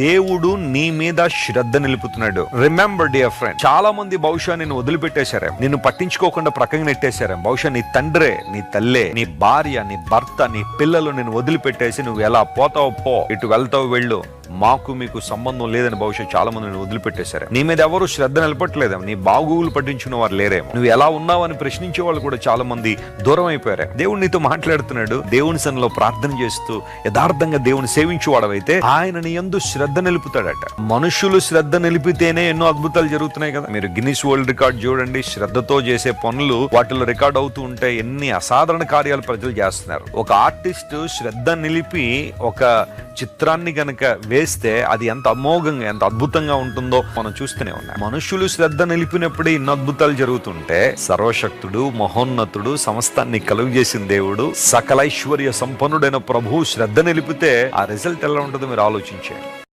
దేవుడు నీ మీద శ్రద్ధ నిలుపుతున్నాడు. రిమెంబర్ డియర్ ఫ్రెండ్ చాలా మంది బహుశా నిన్ను వదిలిపెట్టేశారే. నిన్ను పట్టించుకోకుండా ప్రక్కన నెట్టేశారే. బహుశా నీ తండ్రే నీ తల్లే నీ భార్య నీ భర్త నీ పిల్లలు నిన్ను వదిలిపెట్టేసి నువ్వు ఎలా పోతావు పో ఇటు వెళ్తావు వెళ్ళు. మాకు మీకు సంబంధం లేదని బహుశా చాలా మంది వదిలిపెట్టేశారు. నీ మీద ఎవరు శ్రద్ధ నిలబట్టలేదేమో. నీ బాగోగులు పట్టించుకున్న వారు లేరేమో. నువ్వు ఎలా ఉన్నావని ప్రశ్నించే వాళ్ళు కూడా చాలా మంది దూరం అయిపోయారు. దేవుడు నీతో మాట్లాడుతున్నాడు. దేవుని సన్నిలో ప్రార్థన చేస్తూ యథార్థంగా దేవుని సేవించేవాడవైతే ఆయన నీ ఎందు శ్రద్ధ నిలుపుతాడట. మనుషులు శ్రద్ధ నిలిపితేనే ఎన్నో అద్భుతాలు జరుగుతున్నాయి కదా. మీరు గిన్నిస్ వరల్డ్ రికార్డ్ చూడండి. శ్రద్ధతో చేసే పనులు వాటిలో రికార్డ్ అవుతూ ఉంటే ఎన్ని అసాధారణ కార్యాలు ప్రజలు చేస్తున్నారు. ఒక ఆర్టిస్ట్ శ్రద్ధ నిలిపి ఒక చిత్రాన్ని గనక వేస్తే అది ఎంత అమోఘంగా ఎంత అద్భుతంగా ఉంటుందో మనం చూస్తూనే ఉన్నాం. మనుషులు శ్రద్ధ నిలిపినప్పుడే ఇన్ని అద్భుతాలు జరుగుతుంటే సర్వశక్తుడు మహోన్నతుడు సమస్తాన్ని కలుగు చేసిన దేవుడు సకలైశ్వర్య సంపన్నుడైన ప్రభు శ్రద్ధ నిలిపితే ఆ రిజల్ట్ ఎలా ఉంటుందో మీరు ఆలోచించారు